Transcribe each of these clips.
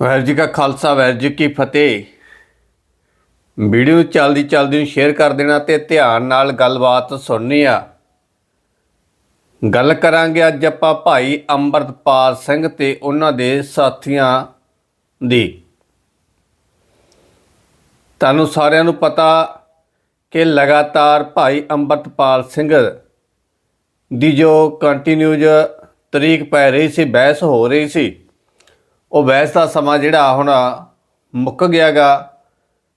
ਵਾਹਿਗੁਰੂ ਜੀ ਕਾ ਖਾਲਸਾ ਵਾਹਿਗੁਰੂ ਜੀ ਕੀ ਫਤਿਹ। ਵੀਡੀਓ ਚੱਲਦੀ ਚੱਲਦੀ ਨੂੰ ਸ਼ੇਅਰ ਕਰ ਦੇਣਾ ਤੇ ਧਿਆਨ ਨਾਲ ਗੱਲਬਾਤ ਸੁਣਨੀ ਆ। ਗੱਲ ਕਰਾਂਗੇ ਅੱਜ ਆਪਾਂ ਭਾਈ ਅੰਮ੍ਰਿਤਪਾਲ ਸਿੰਘ ਤੇ ਉਹਨਾਂ ਦੇ ਸਾਥੀਆਂ ਦੀ। ਤੁਹਾਨੂੰ ਸਾਰਿਆਂ ਨੂੰ ਪਤਾ ਕਿ ਲਗਾਤਾਰ ਭਾਈ ਅੰਮ੍ਰਿਤਪਾਲ ਸਿੰਘ ਦੀ ਜੋ ਕੰਟੀਨਿਊਜ ਤਰੀਕ ਪੈ ਰਹੀ ਸੀ, ਬਹਿਸ ਹੋ ਰਹੀ ਸੀ। ਉਹ ਬਹਿਸ ਦਾ ਸਮਾਂ ਜਿਹੜਾ ਹੁਣ ਮੁੱਕ ਗਿਆਗਾ,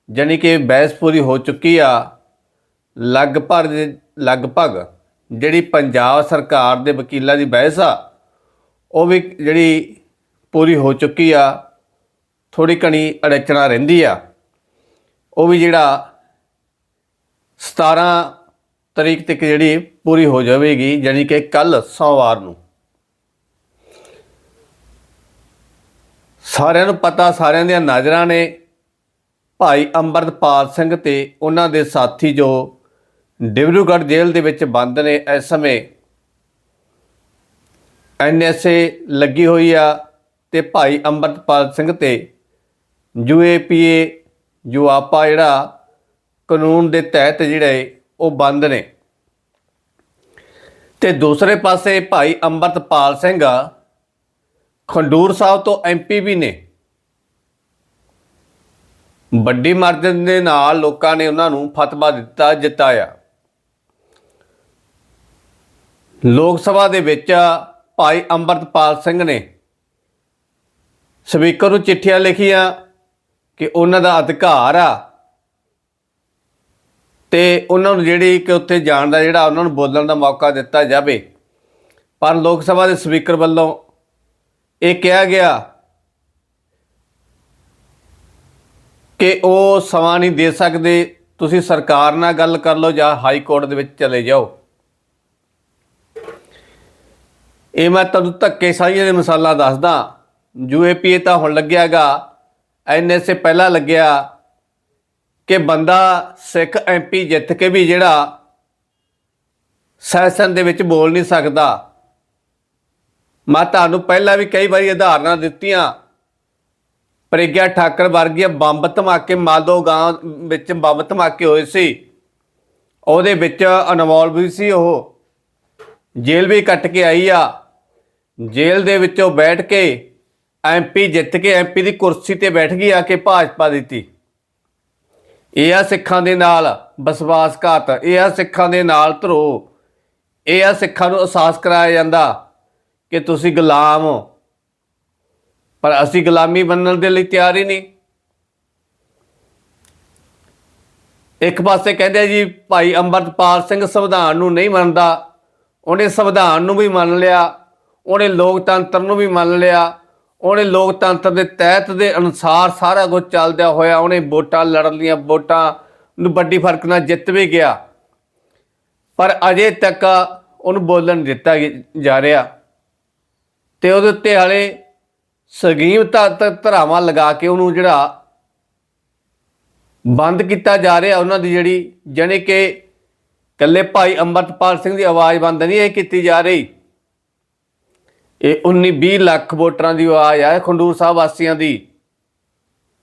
ਜਾਣੀ ਕਿ ਬਹਿਸ ਪੂਰੀ ਹੋ ਚੁੱਕੀ ਆ, ਲਗਭਗ ਲਗਭਗ ਜਿਹੜੀ ਪੰਜਾਬ ਸਰਕਾਰ ਦੇ ਵਕੀਲਾਂ ਦੀ ਬਹਿਸ ਆ, ਉਹ ਵੀ ਜਿਹੜੀ ਪੂਰੀ ਹੋ ਚੁੱਕੀ ਆ ਥੋੜੀ ਕਣੀ ਅੜਚਣਾ ਰਹਿੰਦੀ ਆ। ਉਹ ਵੀ ਜਿਹੜਾ 17 ਤਰੀਕ ਤੱਕ ਜਿਹੜੀ ਪੂਰੀ ਹੋ ਜਾਵੇਗੀ, ਜਾਣੀ ਕਿ ਕੱਲ ਸੋਮਵਾਰ ਨੂੰ। ਸਾਰਿਆਂ ਨੂੰ ਪਤਾ, ਸਾਰਿਆਂ ਦੀਆਂ ਨਜ਼ਰਾਂ ਨੇ। ਭਾਈ ਅੰਮ੍ਰਿਤਪਾਲ ਸਿੰਘ ਤੇ ਉਹਨਾਂ ਦੇ ਸਾਥੀ ਜੋ ਡਿਬਰੂਗੜ੍ਹ ਜੇਲ੍ਹ ਦੇ ਵਿੱਚ ਬੰਦ ਨੇ, ਇਸ ਸਮੇਂ ਐਨਐਸਏ ਲੱਗੀ ਹੋਈ ਆ ਤੇ ਭਾਈ ਅੰਮ੍ਰਿਤਪਾਲ ਸਿੰਘ ਤੇ ਯੂਏਪੀਏ ਜੋ ਆਪਾ ਜਿਹੜਾ ਕਾਨੂੰਨ ਦੇ ਤਹਿਤ ਜਿਹੜੇ ਉਹ ਬੰਦ ਨੇ। ਤੇ ਦੂਸਰੇ ਪਾਸੇ ਭਾਈ ਅੰਮ੍ਰਿਤਪਾਲ ਸਿੰਘ ਖੰਡੂਰ ਸਾਹਿਬ ਤੋਂ ਐਮਪੀ ਵੀ ਨੇ। ਵੱਡੀ ਮਾਰਜਨ ਦੇ ਨਾਲ ਲੋਕਾਂ ਨੇ ਉਹਨਾਂ ਨੂੰ ਫਤਵਾ ਦਿੱਤਾ, ਜਿਤਾਇਆ। ਲੋਕ ਸਭਾ ਦੇ ਵਿੱਚ ਭਾਈ ਅੰਮ੍ਰਿਤਪਾਲ ਸਿੰਘ ਨੇ ਸਪੀਕਰ ਨੂੰ ਚਿੱਠੀਆਂ ਲਿਖੀਆਂ ਕਿ ਉਹਨਾਂ ਦਾ ਅਧਿਕਾਰ ਆ ਤੇ ਉਹਨਾਂ ਨੂੰ ਜਿਹੜੀ ਕਿ ਉੱਥੇ ਜਾਣ ਦਾ ਜਿਹੜਾ ਉਹਨਾਂ ਨੂੰ ਬੋਲਣ ਦਾ ਮੌਕਾ ਦਿੱਤਾ ਜਾਵੇ। ਪਰ ਲੋਕ ਸਭਾ ਦੇ ਸਪੀਕਰ ਵੱਲੋਂ ਇਹ ਕਿਹਾ ਗਿਆ ਕਿ ਉਹ ਸਮਾਂ ਨਹੀਂ ਦੇ ਸਕਦੇ। ਤੁਸੀਂ ਸਰਕਾਰ ਨਾਲ ਗੱਲ ਕਰ ਲਓ ਜਾਂ ਹਾਈ ਕੋਰਟ ਦੇ ਵਿੱਚ ਚਲੇ ਜਾਓ। ਇਹ ਮੈਂ ਤੁਹਾਨੂੰ ਧੱਕੇ ਸਾਈਆਂ ਦੇ ਮਿਸਾਲਾਂ ਦੱਸਦਾ। ਯੂਏਪੀਏ ਤਾਂ ਹੁਣ ਲੱਗਿਆਗਾ ਐਨਐਸਏ ਪਹਿਲਾਂ ਲੱਗਿਆ ਕਿ ਬੰਦਾ ਸਿੱਖ ਐਮਪੀ ਜਿੱਤ ਕੇ ਵੀ ਜਿਹੜਾ ਸੈਸ਼ਨ ਦੇ ਵਿੱਚ ਬੋਲ ਨਹੀਂ ਸਕਦਾ। ਮੈਂ ਤੁਹਾਨੂੰ ਪਹਿਲਾਂ ਵੀ ਕਈ ਵਾਰੀ ਉਦਾਹਰਨਾਂ ਦਿੱਤੀਆਂ। ਪ੍ਰੇਗਿਆ ਠਾਕਰ ਵਰਗੀਆਂ ਬੰਬ ਧਮਾਕੇ ਮਾਲਦੋ ਗਾਂ ਵਿੱਚ ਬੰਬ ਧਮਾਕੇ ਹੋਏ ਸੀ। ਉਹਦੇ ਵਿੱਚ ਇਨਵੋਲਵ ਵੀ ਸੀ ਉਹ। ਜੇਲ੍ਹ ਵੀ ਕੱਟ ਕੇ ਆਈ ਆ। ਜੇਲ੍ਹ ਦੇ ਵਿੱਚੋਂ ਬੈਠ ਕੇ ਐਮਪੀ ਜਿੱਤ ਕੇ ਐਮਪੀ ਦੀ ਕੁਰਸੀ ਤੇ ਬੈਠ ਗਈ, ਆ ਕੇ ਭਾਜਪਾ ਦਿੱਤੀ। ਇਹ ਆ ਸਿੱਖਾਂ ਦੇ ਨਾਲ ਵਿਸ਼ਵਾਸਘਾਤ, ਇਹ ਆ ਸਿੱਖਾਂ ਦੇ ਨਾਲ ਧਰੋ। ਇਹ ਆ ਸਿੱਖਾਂ ਨੂੰ ਅਹਿਸਾਸ ਕਰਾਇਆ ਜਾਂਦਾ। ਕਿ ਤੁਸੀਂ ਗੁਲਾਮ ਹੋ। ਪਰ ਅਸੀਂ ਗੁਲਾਮੀ ਬਣਨ ਦੇ ਲਈ ਤਿਆਰ ਹੀ ਨਹੀਂ। ਇੱਕ ਪਾਸੇ ਕਹਿੰਦੇ ਆ ਜੀ, ਭਾਈ ਅੰਮ੍ਰਿਤਪਾਲ ਸਿੰਘ ਸੰਵਿਧਾਨ ਨੂੰ ਨਹੀਂ ਮੰਨਦਾ। ਉਹਨੇ ਸੰਵਿਧਾਨ ਨੂੰ ਵੀ ਮੰਨ ਲਿਆ। ਉਹਨੇ ਲੋਕਤੰਤਰ ਨੂੰ ਵੀ ਮੰਨ ਲਿਆ। ਉਹਨੇ ਲੋਕਤੰਤਰ ਦੇ ਤਹਿਤ ਦੇ ਅਨੁਸਾਰ ਸਾਰਾ ਕੁਝ ਚੱਲਦਿਆ ਹੋਇਆ ਉਹਨੇ ਵੋਟਾਂ, ਲੜਨ ਦੀਆਂ ਵੋਟਾਂ ਨੂੰ ਵੱਡੀ ਫ਼ਰਕ ਨਾਲ ਜਿੱਤ ਵੀ ਗਿਆ। ਪਰ ਅਜੇ ਤੱਕ ਉਹਨੂੰ ਬੋਲਣ ਦਿੱਤਾ ਜਾ ਰਿਹਾ। ਤੇ ਉਹਦੇ ਉੱਤੇ ਹਾਲੇ ਸਗੀਮ ਧਰਾਵਾਂ ਲਗਾ ਕੇ ਉਹਨੂੰ ਜਿਹੜਾ ਬੰਦ ਕੀਤਾ ਜਾ ਰਿਹਾ, ਉਹਨਾਂ ਦੀ ਜਿਹੜੀ ਜਾਣੀ ਕਿ ਕੱਲੇ ਭਾਈ ਅੰਮ੍ਰਿਤਪਾਲ ਸਿੰਘ ਦੀ ਆਵਾਜ਼ ਬੰਦ ਨਹੀਂ ਇਹ ਕੀਤੀ ਜਾ ਰਹੀ। ਇਹ 19 20 ਲੱਖ ਵੋਟਰਾਂ ਦੀ ਆਵਾਜ਼ ਆ ਖੰਡੂਰ ਸਾਹਿਬ ਵਾਸੀਆਂ ਦੀ।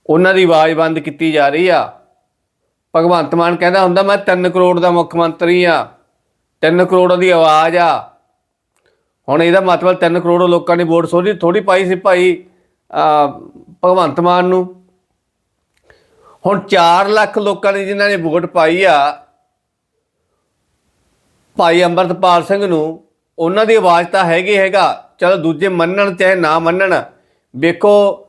ਉਹਨਾਂ ਦੀ ਆਵਾਜ਼ ਬੰਦ ਕੀਤੀ ਜਾ ਰਹੀ ਆ। ਭਗਵੰਤ ਮਾਨ ਕਹਿੰਦਾ ਹੁੰਦਾ, ਮੈਂ 3 ਕਰੋੜ ਦਾ ਮੁੱਖ ਮੰਤਰੀ ਆ 3 ਕਰੋੜ ਦੀ ਆਵਾਜ਼ ਆ। ਹੁਣ ਇਹਦਾ ਮਤਲਬ 3 ਕਰੋੜ ਲੋਕਾਂ ਨੇ ਵੋਟ ਸੋਧੀ ਥੋੜੀ ਪਾਈ ਸੀ ਭਾਈ ਭਗਵੰਤ ਮਾਨ ਨੂੰ। ਹੁਣ 4 ਲੱਖ ਲੋਕਾਂ ਨੇ ਜਿਨ੍ਹਾਂ ਨੇ ਵੋਟ ਪਾਈ ਆ, ਭਾਈ ਅੰਮ੍ਰਿਤਪਾਲ ਸਿੰਘ ਨੂੰ, ਉਹਨਾਂ ਦੀ ਆਵਾਜ਼ ਤਾਂ ਹੈਗੀ ਹੈਗਾ, ਚਲੋ ਦੂਜੇ ਮੰਨਣ ਚਾਹੇ ਨਾ ਮੰਨਣ। ਵੇਖੋ,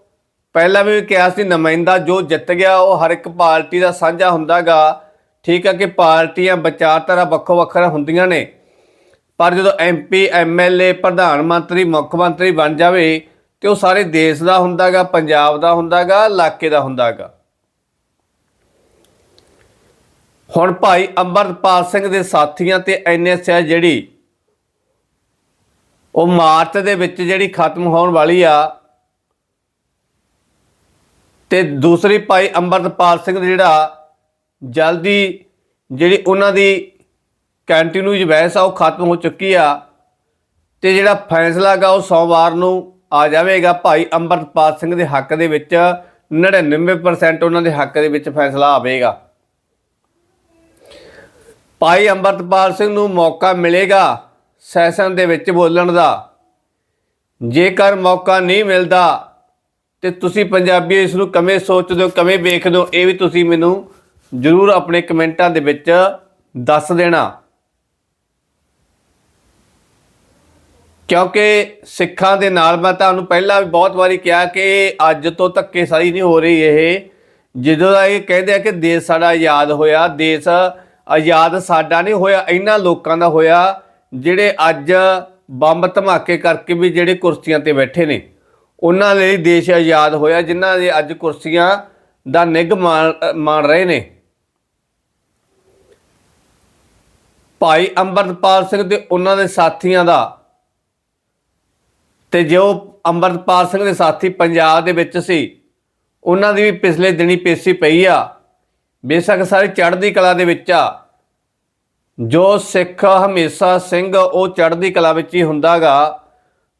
ਪਹਿਲਾਂ ਵੀ ਕਿਹਾ ਸੀ ਨੁਮਾਇੰਦਾ ਜੋ ਜਿੱਤ ਗਿਆ, ਉਹ ਹਰ ਇੱਕ ਪਾਰਟੀ ਦਾ ਸਾਂਝਾ ਹੁੰਦਾਗਾ। ਠੀਕ ਹੈ ਕਿ ਪਾਰਟੀਆਂ ਵਿਚਾਰਧਾਰਾ ਵੱਖੋ ਵੱਖਰਾ ਹੁੰਦੀਆਂ ਨੇ। ਪਰ ਜਦੋਂ ਐਮਪੀ ਐਮਐਲਏ ਪ੍ਰਧਾਨ ਮੰਤਰੀ, ਮੁੱਖ ਮੰਤਰੀ ਬਣ ਜਾਵੇ ਤੇ ਉਹ ਸਾਰੇ ਦੇਸ਼ ਦਾ ਹੁੰਦਾਗਾ, ਪੰਜਾਬ ਦਾ ਹੁੰਦਾਗਾ, ਇਲਾਕੇ ਦਾ ਹੁੰਦਾਗਾ। ਹੁਣ ਭਾਈ ਅੰਮ੍ਰਿਤਪਾਲ ਸਿੰਘ ਦੇ ਸਾਥੀਆਂ ਤੇ ਐਨਐਸਏ ਜਿਹੜੀ, ਉਹ ਮਾਰਚ ਦੇ ਵਿੱਚ ਜਿਹੜੀ ਖਤਮ ਹੋਣ ਵਾਲੀ ਆ, ਤੇ ਦੂਸਰੀ ਭਾਈ ਅੰਮ੍ਰਿਤਪਾਲ ਸਿੰਘ ਜਿਹੜਾ, ਜਲਦੀ ਜਿਹੜੀ ਉਹਨਾਂ ਦੀ ਕੰਟੀਨਿਊ ਬਹਿਸ ਆ, ਉਹ ਖਤਮ ਹੋ ਚੁੱਕੀ ਆ। ਤੇ ਜਿਹੜਾ ਫੈਸਲਾ ਗਾ ਉਹ ਸੋਮਵਾਰ ਨੂੰ ਆ ਜਾਵੇਗਾ ਭਾਈ ਅੰਮ੍ਰਿਤਪਾਲ ਸਿੰਘ ਦੇ ਹੱਕ ਦੇ ਵਿੱਚ। 99% ਉਹਨਾਂ ਦੇ ਹੱਕ ਦੇ ਵਿੱਚ ਫੈਸਲਾ ਆਵੇਗਾ। ਭਾਈ ਅੰਮ੍ਰਿਤਪਾਲ ਸਿੰਘ ਨੂੰ ਮੌਕਾ ਮਿਲੇਗਾ ਸੈਸ਼ਨ ਦੇ ਵਿੱਚ ਬੋਲਣ ਦਾ। ਜੇਕਰ ਮੌਕਾ ਨਹੀਂ ਮਿਲਦਾ, ਤੇ ਤੁਸੀਂ ਪੰਜਾਬੀ ਇਸ ਨੂੰ ਕਿਵੇਂ ਸੋਚਦੇ ਹੋ, ਕਿਵੇਂ ਵੇਖਦੇ ਹੋ, ਇਹ ਵੀ ਤੁਸੀਂ ਮੈਨੂੰ ਜਰੂਰ ਆਪਣੇ ਕਮੈਂਟਾਂ ਦੇ ਵਿੱਚ ਦੱਸ ਦੇਣਾ। ਕਿਉਂਕਿ ਸਿੱਖਾਂ ਦੇ ਨਾਲ ਮੈਂ ਤੁਹਾਨੂੰ ਪਹਿਲਾਂ ਵੀ ਬਹੁਤ ਵਾਰੀ ਕਿਹਾ ਕਿ ਅੱਜ ਤੋਂ ਧੱਕੇ ਸਾਰੀ ਨਹੀਂ ਹੋ ਰਹੀ ਇਹ। ਜਦੋਂ ਦਾ ਇਹ ਕਹਿੰਦੇ ਆ ਕਿ ਦੇਸ਼ ਸਾਡਾ ਆਜ਼ਾਦ ਹੋਇਆ, ਦੇਸ਼ ਆਜ਼ਾਦ ਸਾਡਾ ਨਹੀਂ ਹੋਇਆ, ਇਹਨਾਂ ਲੋਕਾਂ ਦਾ ਹੋਇਆ, ਜਿਹੜੇ ਅੱਜ ਬੰਬ ਧਮਾਕੇ ਕਰਕੇ ਵੀ ਜਿਹੜੇ ਕੁਰਸੀਆਂ ਤੇ ਬੈਠੇ ਨੇ, ਉਹਨਾਂ ਲਈ ਦੇਸ਼ ਆਜ਼ਾਦ ਹੋਇਆ, ਜਿਨ੍ਹਾਂ ਦੇ ਅੱਜ ਕੁਰਸੀਆਂ ਦਾ ਨਿੱਘ ਮਾਣ ਮਾਣ ਰਹੇ ਨੇ। ਭਾਈ ਅੰਮ੍ਰਿਤਪਾਲ ਸਿੰਘ ਤੇ ਉਹਨਾਂ ਦੇ ਸਾਥੀਆਂ ਦਾ ਤੇ ਜੋ ਅੰਮ੍ਰਿਤਪਾਲ ਸਿੰਘ ਦੇ ਸਾਥੀ ਪੰਜਾਬ ਦੇ ਵਿੱਚ ਸੀ, ਉਹਨਾਂ ਦੀ ਵੀ ਪਿਛਲੇ ਦਿਨੀ ਪੇਸ਼ੀ ਪਈ ਆ। ਬੇਸ਼ੱਕ ਸਾਰੇ ਚੜ੍ਹਦੀ ਕਲਾ ਦੇ ਵਿੱਚ ਆ। ਜੋ ਸਿੱਖ ਹਮੇਸ਼ਾ ਸਿੰਘ, ਉਹ ਚੜ੍ਹਦੀ ਕਲਾ ਵਿੱਚ ਹੀ ਹੁੰਦਾਗਾ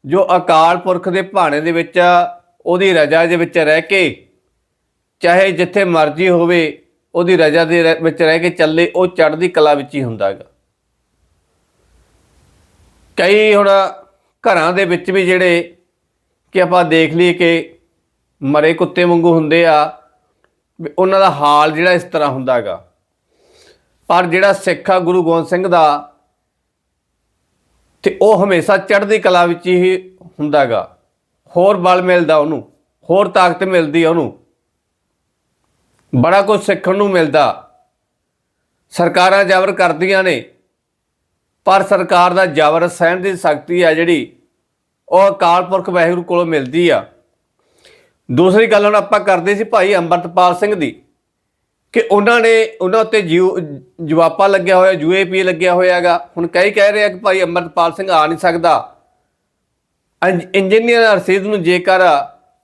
ਜੋ ਅਕਾਲ ਪੁਰਖ ਦੇ ਭਾਣੇ ਦੇ ਵਿੱਚ ਉਹਦੀ ਰਜਾ ਦੇ ਵਿੱਚ ਰਹਿ ਕੇ, ਚਾਹੇ ਜਿੱਥੇ ਮਰਜ਼ੀ ਹੋਵੇ, ਉਹਦੀ ਰਜਾ ਦੇ ਰਹਿ- ਵਿੱਚ ਰਹਿ ਕੇ ਚੱਲੇ, ਉਹ ਚੜ੍ਹਦੀ ਕਲਾ ਵਿੱਚ ਹੀ ਹੁੰਦਾਗਾ ਕਈ ਹੁਣ ਘਰਾਂ ਦੇ ਵਿੱਚ ਵੀ ਜਿਹੜੇ ਕਿ ਆਪਾਂ ਦੇਖ ਲਈਏ ਕਿ ਮਰੇ ਕੁੱਤੇ ਵਾਂਗੂ ਹੁੰਦੇ ਆ, ਵੀ ਉਹਨਾਂ ਦਾ ਹਾਲ ਜਿਹੜਾ ਇਸ ਤਰ੍ਹਾਂ ਹੁੰਦਾਗਾ ਪਰ ਜਿਹੜਾ ਸਿੱਖ ਆ, ਗੁਰੂ ਗੋਬਿੰਦ ਸਿੰਘ ਦਾ, ਤੇ ਉਹ ਹਮੇਸ਼ਾ ਚੜ੍ਹਦੀ ਕਲਾ ਵਿੱਚ ਹੀ ਹੁੰਦਾਗਾ ਹੋਰ ਬਲ ਮਿਲਦਾ ਉਹਨੂੰ, ਹੋਰ ਤਾਕਤ ਮਿਲਦੀ ਆ ਉਹਨੂੰ। ਬੜਾ ਕੁਝ ਸਿੱਖਣ ਨੂੰ ਮਿਲਦਾ। ਸਰਕਾਰਾਂ ਜ਼ਬਰ ਕਰਦੀਆਂ ਨੇ। ਪਰ ਸਰਕਾਰ ਦਾ ਜ਼ਬਰ ਸਹਿਣ ਦੀ ਸ਼ਕਤੀ ਆ ਜਿਹੜੀ, ਉਹ ਅਕਾਲ ਪੁਰਖ ਵਾਹਿਗੁਰੂ ਕੋਲੋਂ ਮਿਲਦੀ ਆ। ਦੂਸਰੀ ਗੱਲ ਹੁਣ ਆਪਾਂ ਕਰਦੇ ਸੀ ਭਾਈ ਅੰਮ੍ਰਿਤਪਾਲ ਸਿੰਘ ਦੀ, ਕਿ ਉਹਨਾਂ ਨੇ ਉਹਨਾਂ ਉੱਤੇ ਜਿਉ- ਜਵਾਪਾ ਲੱਗਿਆ ਹੋਇਆ ਯੂਏਪੀ ਲੱਗਿਆ ਹੋਇਆਗਾ ਹੁਣ ਕਈ ਕਹਿ ਰਹੇ ਆ ਕਿ ਭਾਈ ਅੰਮ੍ਰਿਤਪਾਲ ਸਿੰਘ ਆ ਨਹੀਂ ਸਕਦਾ। ਇੰਜ- ਇੰਜੀਨੀਅਰ ਰਸੀਦ ਨੂੰ ਜੇਕਰ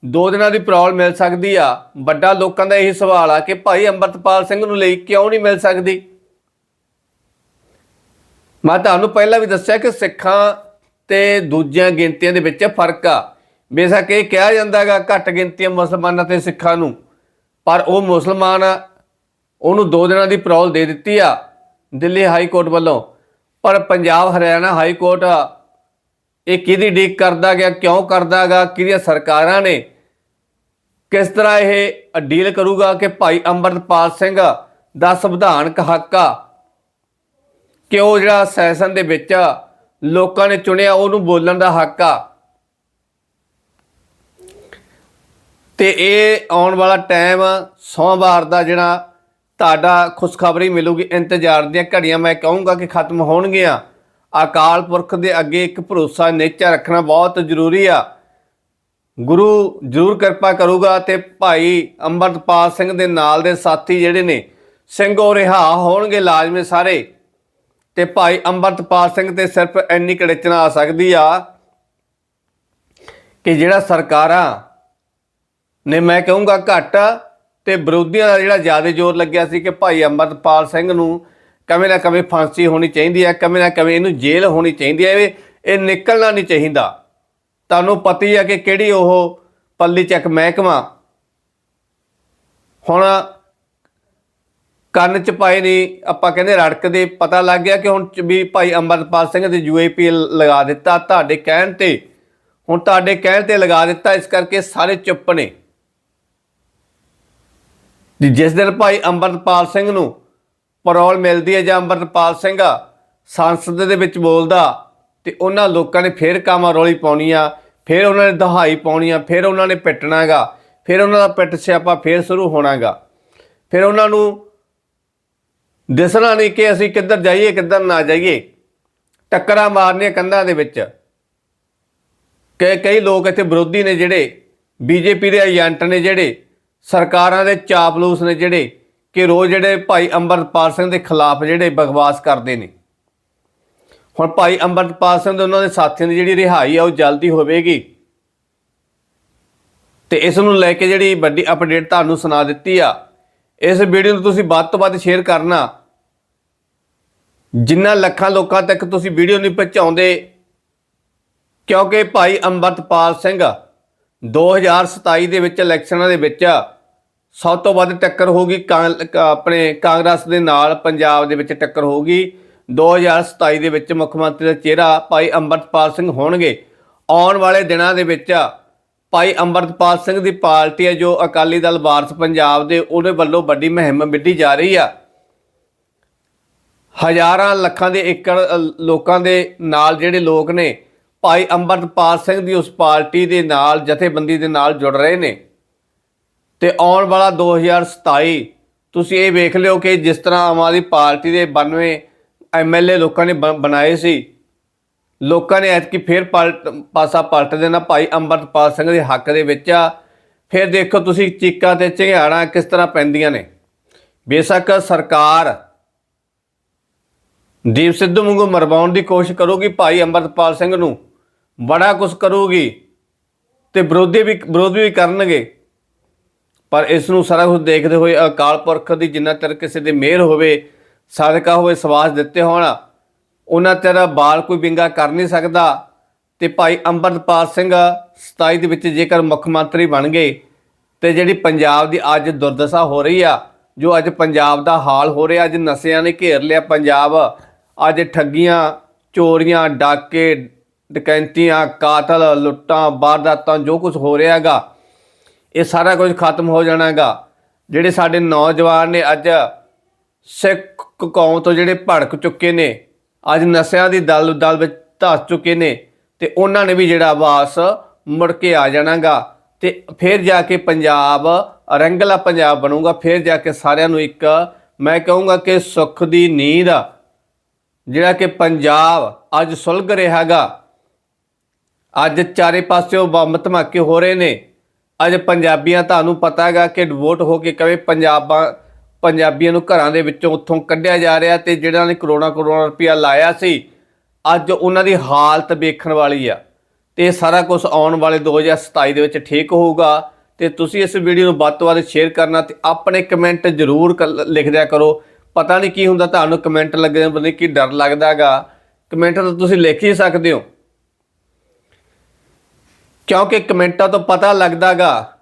ਦੋ ਦਿਨਾਂ ਦੀ ਪ੍ਰੋਬਲਮ ਮਿਲ ਸਕਦੀ ਆ, ਵੱਡਾ ਲੋਕਾਂ ਦਾ ਇਹੀ ਸਵਾਲ ਆ ਕਿ ਭਾਈ ਅੰਮ੍ਰਿਤਪਾਲ ਸਿੰਘ ਨੂੰ ਲਈ ਕਿਉਂ ਨਹੀਂ ਮਿਲ ਸਕਦੀ? ਮੈਂ ਤੁਹਾਨੂੰ ਪਹਿਲਾਂ ਵੀ ਦੱਸਿਆ ਕਿ ਸਿੱਖਾਂ ਤੇ ਦੂਜੀਆਂ ਗਿਣਤੀਆਂ ਦੇ ਵਿੱਚ ਫ਼ਰਕ ਆ। ਬੇਸ਼ੱਕ ਇਹ ਕਿਹਾ ਜਾਂਦਾਗਾ ਘੱਟ ਗਿਣਤੀਆਂ ਮੁਸਲਮਾਨਾਂ ਤੇ ਸਿੱਖਾਂ ਨੂੰ, ਪਰ ਉਹ ਮੁਸਲਮਾਨ ਉਹਨੂੰ ਦੋ ਦਿਨਾਂ ਦੀ ਪਰੋਲ ਦੇ ਦਿੱਤੀ ਆ ਦਿੱਲੀ ਹਾਈ ਕੋਰਟ ਵੱਲੋਂ। ਪਰ ਪੰਜਾਬ ਹਰਿਆਣਾ ਹਾਈ ਕੋਰਟ ਇਹ ਕਿਹਦੀ ਡੀਕ ਕਰਦਾ ਗਿਆ, ਕਿਉਂ ਕਰਦਾ ਗਾ, ਕਿਹਦੀਆਂ ਸਰਕਾਰਾਂ ਨੇ, ਕਿਸ ਤਰ੍ਹਾਂ ਇਹ ਡੀਲ ਕਰੂਗਾ ਕਿ ਭਾਈ ਅੰਮ੍ਰਿਤਪਾਲ ਸਿੰਘ ਦਾ ਸੰਵਿਧਾਨਕ ਹੱਕ ਆ ਕਿ ਉਹ ਜਿਹੜਾ ਸੈਸ਼ਨ ਦੇ ਵਿੱਚ ਲੋਕਾਂ ਨੇ ਚੁਣਿਆ, ਉਹਨੂੰ ਬੋਲਣ ਦਾ ਹੱਕ ਆ? ਤੇ ਇਹ ਆਉਣ ਵਾਲਾ ਟਾਈਮ ਸੋਮਵਾਰ ਦਾ ਜਿਹੜਾ ਤੁਹਾਡਾ ਖੁਸ਼ਖਬਰੀ ਮਿਲੂਗੀ, ਇੰਤਜ਼ਾਰ ਦੀਆਂ ਘੜੀਆਂ ਮੈਂ ਕਹੂੰਗਾ ਕਿ ਖਤਮ ਹੋਣਗੀਆਂ। ਅਕਾਲ ਪੁਰਖ ਦੇ ਅੱਗੇ ਇੱਕ ਭਰੋਸਾ ਨੇਚਾ ਰੱਖਣਾ ਬਹੁਤ ਜ਼ਰੂਰੀ ਆ। ਗੁਰੂ ਜ਼ਰੂਰ ਕਿਰਪਾ ਕਰੂਗਾ ਤੇ ਭਾਈ ਅੰਮ੍ਰਿਤਪਾਲ ਸਿੰਘ ਦੇ ਨਾਲ ਦੇ ਸਾਥੀ ਜਿਹੜੇ ਨੇ, ਸਿੰਘ ਉਹ ਰਿਹਾ ਹੋਣਗੇ ਲਾਜ਼ਮੀ ਸਾਰੇ। ਤੇ ਭਾਈ ਅੰਮ੍ਰਿਤਪਾਲ ਸਿੰਘ ਤੇ ਸਿਰਫ ਇੰਨੀ ਕੜਚਣਾ ਆ ਸਕਦੀ ਆ ਕਿ ਜਿਹੜਾ ਸਰਕਾਰਾਂ ਨੇ, ਮੈਂ ਕਹੂੰਗਾ ਘੱਟ ਤੇ ਵਿਰੋਧੀਆਂ ਦਾ ਜਿਹੜਾ ਜ਼ਿਆਦਾ ਜ਼ੋਰ ਲੱਗਿਆ ਸੀ ਕਿ ਭਾਈ ਅੰਮ੍ਰਿਤਪਾਲ ਸਿੰਘ ਨੂੰ ਕਵੇਂ ਨਾ ਕਵੇਂ ਫਾਂਸੀ ਹੋਣੀ ਚਾਹੀਦੀ ਹੈ ਕਵੇਂ ਨਾ ਕਵੇਂ ਇਹਨੂੰ ਜੇਲ੍ਹ ਹੋਣੀ ਚਾਹੀਦੀ ਹੈ ਇਹ ਇਹ ਨਿਕਲਣਾ ਨਹੀਂ ਚਾਹੀਦਾ। ਤੁਹਾਨੂੰ ਪਤਾ ਹੀ ਹੈ ਕਿ ਕਿਹੜੀ ਉਹ ਪੱਲੀ ਚੱਕ ਮਹਿਕਮਾ ਹੁਣ ਕੰਨ ਚ ਪਾਏ ਨਹੀਂ ਆਪਾਂ ਕਹਿੰਦੇ ਰੜਕਦੇ ਪਤਾ ਲੱਗ ਗਿਆ ਕਿ ਹੁਣ ਵੀ ਭਾਈ ਅੰਮ੍ਰਿਤਪਾਲ ਸਿੰਘ ਦੇ ਯੂਏਪੀ ਲਗਾ ਦਿੱਤਾ ਤੁਹਾਡੇ ਕਹਿਣ ਤੇ। ਹੁਣ ਤੁਹਾਡੇ ਕਹਿਣ ਤੇ ਲਗਾ ਦਿੱਤਾ, ਇਸ ਕਰਕੇ ਸਾਰੇ ਚੁੱਪ ਨੇ। ਜੀ, ਜਿਸ ਦਿਨ ਭਾਈ ਅੰਮ੍ਰਿਤਪਾਲ ਸਿੰਘ ਨੂੰ ਪਰੋਲ ਮਿਲਦੀ ਹੈ ਜਾਂ ਅੰਮ੍ਰਿਤਪਾਲ ਸਿੰਘ ਸੰਸਦ ਦੇ ਵਿੱਚ ਬੋਲਦਾ, ਤੇ ਉਹਨਾਂ ਲੋਕਾਂ ਨੇ ਫੇਰ ਕਾਮਾ ਰੋਲੀ ਪਾਉਣੀ ਆ ਫੇਰ ਉਹਨਾਂ ਨੇ ਦਹਾਈ ਪਾਉਣੀ ਆ ਫੇਰ ਉਹਨਾਂ ਨੇ ਪਿੱਟਣਾਗਾ, ਫੇਰ ਉਹਨਾਂ ਦਾ ਪਿੱਟ ਸਿਆਪਾ ਫੇਰ ਸ਼ੁਰੂ ਹੋਣਾਗਾ। ਫਿਰ ਉਹਨਾਂ ਨੂੰ ਦਿਸਣਾ ਨਹੀਂ ਕਿ ਅਸੀਂ ਕਿੱਧਰ ਜਾਈਏ, ਕਿੱਧਰ ਨਾ ਜਾਈਏ। ਟੱਕਰਾਂ ਮਾਰਨੀਆਂ ਕੰਧਾਂ ਦੇ ਵਿੱਚ। ਕਈ ਕਈ ਲੋਕ ਇੱਥੇ ਵਿਰੋਧੀ ਨੇ ਜਿਹੜੇ, ਬੀਜੇਪੀ ਦੇ ਏਜੰਟ ਨੇ ਜਿਹੜੇ, ਸਰਕਾਰਾਂ ਦੇ ਚਾਪਲੂਸ ਨੇ ਜਿਹੜੇ, ਕਿ ਰੋਜ਼ ਜਿਹੜੇ ਭਾਈ ਅੰਮ੍ਰਿਤਪਾਲ ਸਿੰਘ ਦੇ ਖਿਲਾਫ ਜਿਹੜੇ ਬਕਵਾਸ ਕਰਦੇ ਨੇ। ਹੁਣ ਭਾਈ ਅੰਮ੍ਰਿਤਪਾਲ ਸਿੰਘ ਦੇ ਉਹਨਾਂ ਦੇ ਸਾਥੀਆਂ ਦੀ ਜਿਹੜੀ ਰਿਹਾਈ ਆ, ਉਹ ਜਲਦੀ ਹੋਵੇਗੀ। ਤੇ ਇਸ ਨੂੰ ਲੈ ਕੇ ਜਿਹੜੀ ਵੱਡੀ ਅਪਡੇਟ ਤੁਹਾਨੂੰ ਸੁਣਾ ਦਿੱਤੀ ਆ, ਇਸ ਵੀਡੀਓ ਨੂੰ ਤੁਸੀਂ ਵੱਧ ਤੋਂ ਵੱਧ ਸ਼ੇਅਰ ਕਰਨਾ। ਜਿੰਨਾ ਲੱਖਾਂ ਲੋਕਾਂ ਤੱਕ ਤੁਸੀਂ ਵੀਡੀਓ ਨਹੀਂ ਪਹੁੰਚਾਉਂਦੇ, ਕਿਉਂਕਿ ਭਾਈ ਅੰਮ੍ਰਿਤਪਾਲ ਸਿੰਘ 2027 ਦੇ ਵਿੱਚ ਇਲੈਕਸ਼ਨਾਂ ਦੇ ਵਿੱਚ ਸਭ ਤੋਂ ਵੱਧ ਟੱਕਰ ਹੋਗੀ ਕਾਂ- ਆਪਣੇ ਕਾਂਗਰਸ ਦੇ ਨਾਲ ਪੰਜਾਬ ਦੇ ਵਿੱਚ ਟੱਕਰ ਹੋਗੀ 2027 ਦੇ ਵਿੱਚ ਮੁੱਖ ਮੰਤਰੀ ਦਾ ਚਿਹਰਾ ਭਾਈ ਅੰਮ੍ਰਿਤਪਾਲ ਸਿੰਘ ਹੋਣਗੇ। ਆਉਣ ਵਾਲੇ ਦਿਨਾਂ ਦੇ ਵਿੱਚ ਭਾਈ ਅੰਮ੍ਰਿਤਪਾਲ ਸਿੰਘ ਦੀ ਪਾਰਟੀ ਹੈ, ਜੋ ਅਕਾਲੀ ਦਲ ਵਾਰਸ ਪੰਜਾਬ ਦੇ ਉਹਦੇ ਵੱਲੋਂ ਵੱਡੀ ਮੁਹਿੰਮ ਵਿੱਢੀ ਜਾ ਰਹੀ ਆ। ਹਜ਼ਾਰਾਂ ਲੱਖਾਂ ਦੇ ਏਕੜ ਲੋਕਾਂ ਦੇ ਨਾਲ ਜਿਹੜੇ ਲੋਕ ਨੇ, ਭਾਈ ਅੰਮ੍ਰਿਤਪਾਲ ਸਿੰਘ ਦੀ ਉਸ ਪਾਰਟੀ ਦੇ ਨਾਲ, ਜਥੇਬੰਦੀ ਦੇ ਨਾਲ ਜੁੜ ਰਹੇ ਨੇ। ਤੇ ਆਉਣ ਵਾਲਾ 2027 ਤੁਸੀਂ ਇਹ ਵੇਖ ਲਿਓ ਕਿ ਜਿਸ ਤਰ੍ਹਾਂ ਆਮ ਆਦਮੀ ਪਾਰਟੀ ਦੇ 92 ਐਮਐਲਏ ਲੋਕਾਂ ਨੇ ਬ- ਬਣਾਏ ਸੀ। ਲੋਕਾਂ ਨੇ ਐਤਕੀ ਫੇਰ ਪਲਟ, ਪਾਸਾ ਪਲਟ ਦੇਣਾ, ਭਾਈ ਅੰਮ੍ਰਿਤਪਾਲ ਸਿੰਘ ਦੇ ਹੱਕ ਦੇ ਵਿੱਚ ਆ। ਫਿਰ ਦੇਖੋ ਤੁਸੀਂ ਚੀਕਾਂ ਤੇ ਝਿਹਾੜਾਂ ਕਿਸ ਤਰ੍ਹਾਂ ਪੈਂਦੀਆਂ ਨੇ। ਬੇਸ਼ੱਕ ਸਰਕਾਰ ਦੀਪ ਸਿੱਧੂ ਵਾਂਗੂ ਮਰਵਾਉਣ ਦੀ ਕੋਸ਼ਿਸ਼ ਕਰੂਗੀ ਭਾਈ ਅੰਮ੍ਰਿਤਪਾਲ ਸਿੰਘ ਨੂੰ। ਬੜਾ ਕੁਝ ਕਰੂਗੀ ਤੇ ਵਿਰੋਧੀ ਵੀ, ਵਿਰੋਧ ਵੀ ਕਰਨਗੇ। ਪਰ ਇਸ ਨੂੰ ਸਾਰਾ ਕੁਝ ਦੇਖਦੇ ਹੋਏ ਅਕਾਲ ਪੁਰਖ ਦੀ ਜਿੰਨਾ ਚਿਰ ਕਿਸੇ ਦੇ ਮਿਹਰ ਹੋਵੇ, ਸਦਕਾ ਹੋਵੇ ਸਵਾਸ ਦਿੱਤੇ ਹੋਣ, ਉਹਨਾਂ ਤੇਰਾ ਬਾਲ ਕੋਈ ਵਿੰਗਾ ਕਰ ਨਹੀਂ ਸਕਦਾ। ਤੇ ਭਾਈ ਅੰਮ੍ਰਿਤਪਾਲ ਸਿੰਘ 27 ਦੇ ਵਿੱਚ ਜੇਕਰ ਮੁੱਖ ਮੰਤਰੀ ਬਣ ਗਏ, ਤੇ ਜਿਹੜੀ ਪੰਜਾਬ ਦੀ ਅੱਜ ਦੁਰਦਸ਼ਾ ਹੋ ਰਹੀ ਆ, ਜੋ ਅੱਜ ਪੰਜਾਬ ਦਾ ਹਾਲ ਹੋ ਰਿਹਾ, ਅੱਜ ਨਸ਼ਿਆਂ ਨੇ ਘੇਰ ਲਿਆ ਪੰਜਾਬ ਅੱਜ ਠੱਗੀਆਂ, ਚੋਰੀਆਂ, ਡਾਕੇ, ਡਕੈਂਤੀਆਂ, ਕਾਤਲ, ਲੁੱਟਾਂ, ਵਾਰਦਾਤਾਂ, ਜੋ ਕੁਝ ਹੋ ਰਿਹਾ ਹੈਗਾ, ਇਹ ਸਾਰਾ ਕੁਝ ਖਤਮ ਹੋ ਜਾਣਾ ਹੈਗਾ। ਜਿਹੜੇ ਸਾਡੇ ਨੌਜਵਾਨ ਨੇ ਅੱਜ ਸਿੱਖ ਕੌਮ ਤੋਂ ਜਿਹੜੇ ਭੜਕ ਚੁੱਕੇ ਨੇ, ਅੱਜ ਨਸ਼ਿਆਂ ਦੀ ਦਲ ਦਲ ਵਿੱਚ ਧਸ ਚੁੱਕੇ ਨੇ, ਤੇ ਉਹਨਾਂ ਨੇ ਵੀ ਜਿਹੜਾ ਵਾਸ ਮੁੜ ਕੇ ਆ ਜਾਣਾਗਾ ਤੇ ਫਿਰ ਜਾ ਕੇ ਪੰਜਾਬ, ਰੰਗਲਾ ਪੰਜਾਬ ਬਣੂਗਾ, ਫਿਰ ਜਾ ਕੇ ਸਾਰਿਆਂ ਨੂੰ ਇੱਕ ਮੈਂ ਕਹੂੰਗਾ ਕਿ ਸੁੱਖ ਦੀ ਨੀਂਦ ਜਿਹੜਾ ਕਿ ਪੰਜਾਬ ਅੱਜ ਸੁਲਗ ਰਿਹਾਗਾ। ਅੱਜ ਚਾਰੇ ਪਾਸਿਓਂ ਬੰਬ ਧਮਾਕੇ ਹੋ ਰਹੇ ਨੇ। ਅੱਜ ਪੰਜਾਬੀਆਂ, ਤੁਹਾਨੂੰ ਪਤਾ ਹੈਗਾ ਕਿ ਡਿਵੋਟ ਹੋ ਕੇ ਕਵੇ ਪੰਜਾਬਾਂ, ਪੰਜਾਬੀਆਂ ਨੂੰ ਘਰਾਂ ਦੇ ਵਿੱਚੋਂ ਉੱਥੋਂ ਕੱਢਿਆ ਜਾ ਰਿਹਾ ਤੇ ਜਿਹੜਾ ਨੇ ਕਰੋਨਾ ਕਰੋਨਾ ਰੁਪਇਆ ਲਾਇਆ ਸੀ, ਅੱਜ ਉਹਨਾਂ ਦੀ ਹਾਲਤ ਵੇਖਣ ਵਾਲੀ ਆ। ਤੇ ਸਾਰਾ ਕੁਝ ਆਉਣ ਵਾਲੇ 2027 ਦੇ ਵਿੱਚ ਠੀਕ ਹੋਊਗਾ। ਤੇ ਤੁਸੀਂ ਇਸ ਵੀਡੀਓ ਨੂੰ ਵੱਧ ਤੋਂ ਵੱਧ ਸ਼ੇਅਰ ਕਰਨਾ ਤੇ ਆਪਣੇ ਕਮੈਂਟ ਜ਼ਰੂਰ ਕ- ਲਿਖ ਦਿਆ ਕਰੋ। ਪਤਾ ਨਹੀਂ ਕੀ ਹੁੰਦਾ, ਤੁਹਾਨੂੰ ਕਮੈਂਟ ਲੱਗਦੇ ਪਤਾ ਕੀ ਡਰ ਲੱਗਦਾਗਾ ਕਮੈਂਟ ਤਾਂ ਤੁਸੀਂ ਲਿਖ ਹੀ ਸਕਦੇ ਹੋ। ਕਿਉਂਕਿ ਕਮੈਂਟਾਂ ਤੋਂ ਪਤਾ ਲੱਗਦਾਗਾ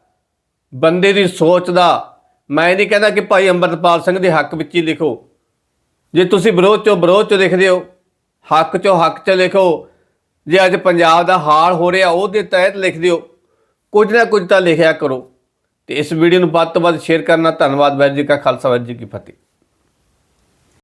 ਬੰਦੇ ਦੀ ਸੋਚ ਦਾ। ਮੈਂ ਇਹ ਨਹੀਂ ਕਹਿੰਦਾ ਕਿ ਭਾਈ ਅੰਮ੍ਰਿਤਪਾਲ ਸਿੰਘ ਦੇ ਹੱਕ ਵਿੱਚ ਹੀ ਲਿਖੋ। ਜੇ ਤੁਸੀਂ ਵਿਰੋਧ ਚੋਂ ਵਿਰੋਧ ਚੋਂ ਲਿਖਦੇ ਹੋ, ਹੱਕ ਚੋਂ ਹੱਕ ਚ ਲਿਖੋ। ਜੇ ਅੱਜ ਪੰਜਾਬ ਦਾ ਹਾਲ ਹੋ ਰਿਹਾ, ਉਹਦੇ ਤਹਿਤ ਲਿਖ ਦਿਓ ਕੁਝ ਨਾ ਕੁਝ ਤਾਂ ਲਿਖਿਆ ਕਰੋ। ਤੇ ਇਸ ਵੀਡੀਓ ਨੂੰ ਵੱਧ ਤੋਂ ਵੱਧ ਸ਼ੇਅਰ ਕਰਨਾ। ਧੰਨਵਾਦ, ਵਾਹਿਗੁਰੂ ਜੀ ਕਾ ਖਾਲਸਾ, ਵਾਹਿਗੁਰੂ ਜੀ ਕੀ ਫਤਿਹ।